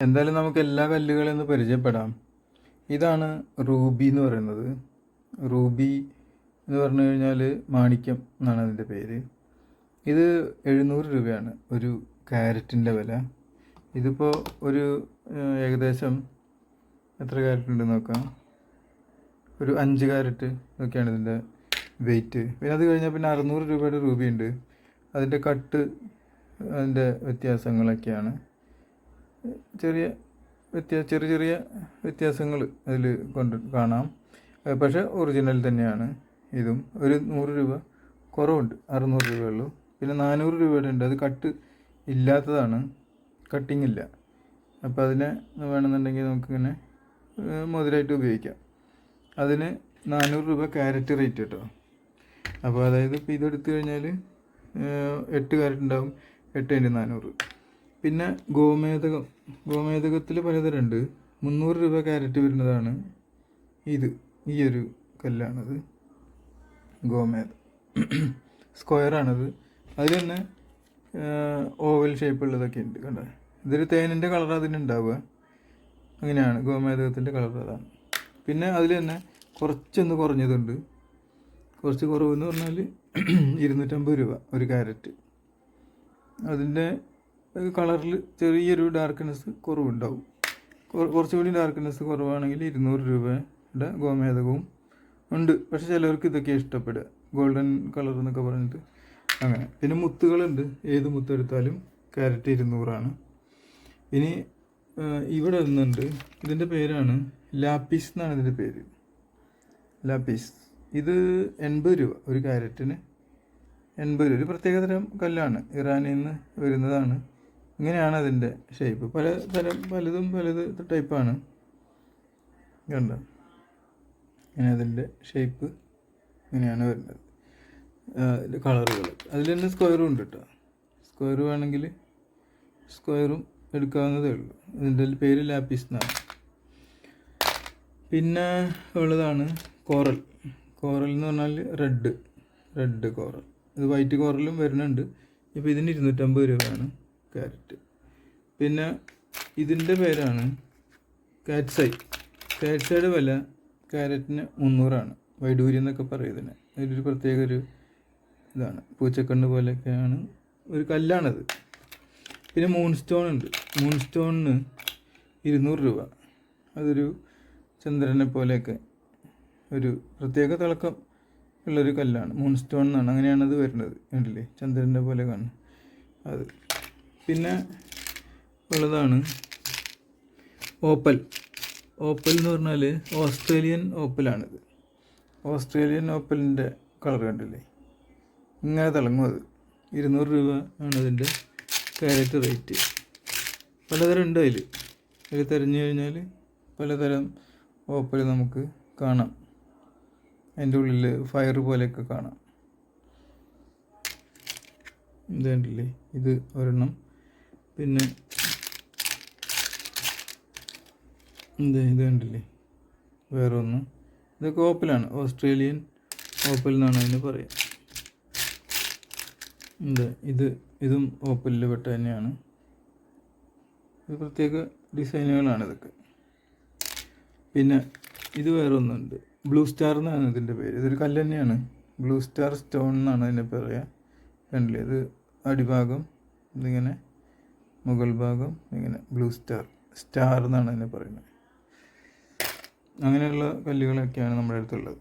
എന്തായാലും നമുക്ക് എല്ലാ കല്ലുകളും ഒന്ന് പരിചയപ്പെടാം. ഇതാണ് റൂബി എന്ന് പറയുന്നത്. റൂബി എന്ന് പറഞ്ഞു കഴിഞ്ഞാൽ മാണിക്യം എന്നാണ് അതിന്റെ പേര്. ഇത് എഴുന്നൂറ് രൂപയാണ് ഒരു ക്യാരറ്റിന്റെ വില. ഇതിപ്പോൾ ഒരു ഏകദേശം എത്ര ക്യാരറ്റ് ഉണ്ട് നോക്കാം. ഒരു അഞ്ച് ക്യാരറ്റ് ഒക്കെയാണ് ഇതിന്റെ വെയിറ്റ്. പിന്നെ അത് കഴിഞ്ഞാൽ പിന്നെ അറുന്നൂറ് രൂപയുടെ റൂബി ഉണ്ട്. അതിന്റെ കട്ട് അതിന്റെ വ്യത്യാസങ്ങളൊക്കെയാണ്. ചെറിയ വ്യത്യാസ ചെറിയ ചെറിയ വ്യത്യാസങ്ങൾ അതിൽ കൊണ്ട് കാണാം. പക്ഷേ ഒറിജിനൽ തന്നെയാണ് ഇതും. ഒരു നൂറ് രൂപ കുറവുണ്ട്. അറുന്നൂറ് രൂപയുള്ളൂ പിന്നെ നാനൂറ് രൂപയുടെ ഉണ്ട്. അത് കട്ട് ഇല്ലാത്തതാണ്. കട്ടിങ് ഇല്ല. അപ്പോൾ അതിനെ വേണമെന്നുണ്ടെങ്കിൽ നമുക്കിങ്ങനെ മുതലായിട്ട് ഉപയോഗിക്കാം. അതിന് നാനൂറ് രൂപ ക്യാരറ്റ് റേറ്റ് കേട്ടോ. അപ്പോൾ അതായത് ഇപ്പോൾ ഇതെടുത്തു കഴിഞ്ഞാൽ എട്ട് ക്യാരറ്റ് ഉണ്ടാവും. എട്ട് നാനൂറ്. പിന്നെ ഗോമേതകം. ഗോമേതകത്തിൽ പലതരമുണ്ട്. മുന്നൂറ് രൂപ ക്യാരറ്റ് വരുന്നതാണ് ഇത്. ഈ ഒരു കല്ലാണത്. ഗോമേതം. സ്ക്വയറാണത് അതിൽ തന്നെ ഓവൽ ഷേപ്പ് ഉള്ളതൊക്കെ ഉണ്ട് കണ്ടോ? ഇതൊരു തേനിന്റെ കളർ അതിന് ഉണ്ടാവുക. അങ്ങനെയാണ്. ഗോമേതകത്തിന്റെ കളർ അതാണ്. പിന്നെ അതിൽ തന്നെ കുറച്ചൊന്ന് കുറഞ്ഞതുണ്ട്. കുറച്ച് കുറവെന്ന് പറഞ്ഞാൽ ഇരുന്നൂറ്റമ്പത് രൂപ ഒരു ക്യാരറ്റ് അതിന്റെ കളറിൽ ചെറിയൊരു ഡാർക്ക്നെസ് കുറവുണ്ടാവും. കുറ- കുറച്ചുകൂടി ഡാർക്ക്നെസ് കുറവാണെങ്കിൽ ഇരുന്നൂറ് രൂപയുടെ ഗോമേതകവും ഉണ്ട്. പക്ഷെ ചിലവർക്ക് ഇതൊക്കെ ഇഷ്ടപ്പെടുക. ഗോൾഡൻ കളർ എന്നൊക്കെ പറഞ്ഞിട്ട് അങ്ങനെ. പിന്നെ മുത്തുകളുണ്ട്. ഏത് മുത്തെടുത്താലും ക്യാരറ്റ് ഇരുന്നൂറാണ്. ഇനി ഇവിടെ ഒന്നുണ്ട്. ഇതിന്റെ പേരാണ് ലാപ്പീസ് എന്നാണ് ഇതിന്റെ പേര്. ലാപ്പീസ് ഇത് എൺപത് രൂപ ഒരു ക്യാരറ്റിന് എൺപത് രൂപ. ഒരു പ്രത്യേകതരം കല്ലാണ്. ഇറാനിൽ നിന്ന് വരുന്നതാണ്. ഇങ്ങനെയാണ് അതിന്റെ ഷേപ്പ് പല തരം പലതും പലത് ടൈപ്പാണ് കണ്ട? ഇങ്ങനെ അതിന്റെ ഷേപ്പ് ഇങ്ങനെയാണ് വരുന്നത്. കളറുകൾ അതിൽ തന്നെ സ്ക്വയറും ഉണ്ട് കേട്ടോ സ്ക്വയർ വേണമെങ്കിൽ സ്ക്വയറും എടുക്കാവുന്നതേ ഉള്ളൂ. ഇതിന്റെ പേര് ലാപ്പീസ് എന്നാണ്. പിന്നെ ഉള്ളതാണ് കോറൽ കോറൽ എന്ന് പറഞ്ഞാൽ റെഡ് റെഡ് കോറൽ ഇത് വൈറ്റ് കോറലും വരുന്നുണ്ട്. ഇപ്പോൾ ഇതിന് ഇരുന്നൂറ്റമ്പത് രൂപയാണ്. ക്യാരറ്റ് പിന്നെ ഇതിന്റെ പേരാണ് കാറ്റ്സൈ കാറ്റ്സൈയുടെ വില ക്യാരറ്റിന് മുന്നൂറാണ്. വൈഡൂരി എന്നൊക്കെ പറയുന്നതിന് അതിലൊരു പ്രത്യേക ഒരു ഇതാണ്. പൂച്ചക്കണ്ണ് പോലെയൊക്കെയാണ്. ഒരു കല്ലാണത്. പിന്നെ മൂൺ സ്റ്റോൺ ഉണ്ട്. മൂൺ സ്റ്റോണിന് ഇരുന്നൂറ് രൂപ. അതൊരു ചന്ദ്രനെ പോലെയൊക്കെ ഒരു പ്രത്യേക തിളക്കം ഉള്ളൊരു കല്ലാണ്. മൂൺ സ്റ്റോൺ എന്നാണ്. അങ്ങനെയാണ് അത് വരുന്നത്. കണ്ടില്ലേ? ചന്ദ്രന്റെ പോലെ കാണും അത്. പിന്നെ ഉള്ളതാണ് ഓപ്പൽ. ഓപ്പൽ എന്ന് പറഞ്ഞാൽ ഓസ്ട്രേലിയൻ ഓപ്പലാണിത് ഓസ്ട്രേലിയൻ ഓപ്പലിന്റെ കളർ കണ്ടില്ലേ? ഇങ്ങനെ തിളങ്ങും അത്. ഇരുന്നൂറ് രൂപ ആണ് അതിന്റെ ക്യാരറ്റ് റേറ്റ്. പലതരം ഉണ്ട് അതിൽ. അതിൽ തിരഞ്ഞു കഴിഞ്ഞാൽ പലതരം ഓപ്പൽ നമുക്ക് കാണാം. അതിന്റെ ഉള്ളിൽ ഫയർ പോലെയൊക്കെ കാണാം. ഇത് ഇത് ഒരെണ്ണം പിന്നെ ഇത് ഇത് കണ്ടില്ലേ? വേറെ ഒന്ന് ഇതൊക്കെ ഓപ്പലാണ് ഓസ്ട്രേലിയൻ ഓപ്പൽ എന്നാണ് അതിന് പറയുക എന്ത്? ഇത് ഇതും ഓപ്പലിൽ പെട്ട തന്നെയാണ്. ഇത് പ്രത്യേക ഡിസൈനുകളാണ് ഇതൊക്കെ. പിന്നെ ഇത് വേറെ ഒന്നുണ്ട് ബ്ലൂ സ്റ്റാർ എന്നാണ് ഇതിന്റെ പേര്. ഇതൊരു കല്ല് തന്നെയാണ്. ബ്ലൂ സ്റ്റാർ സ്റ്റോൺ എന്നാണ് അതിന്റെ പറയുക കണ്ടില്ലേ? ഇത് അടിഭാഗം. ഇതിങ്ങനെ മുകൾ ഭാഗം ഇങ്ങനെ ബ്ലൂ സ്റ്റാർ സ്റ്റാർ എന്നാണ് അതിനെ പറയുന്നത്. അങ്ങനെയുള്ള കല്ലുകളൊക്കെയാണ് നമ്മുടെ അടുത്തുള്ളത്.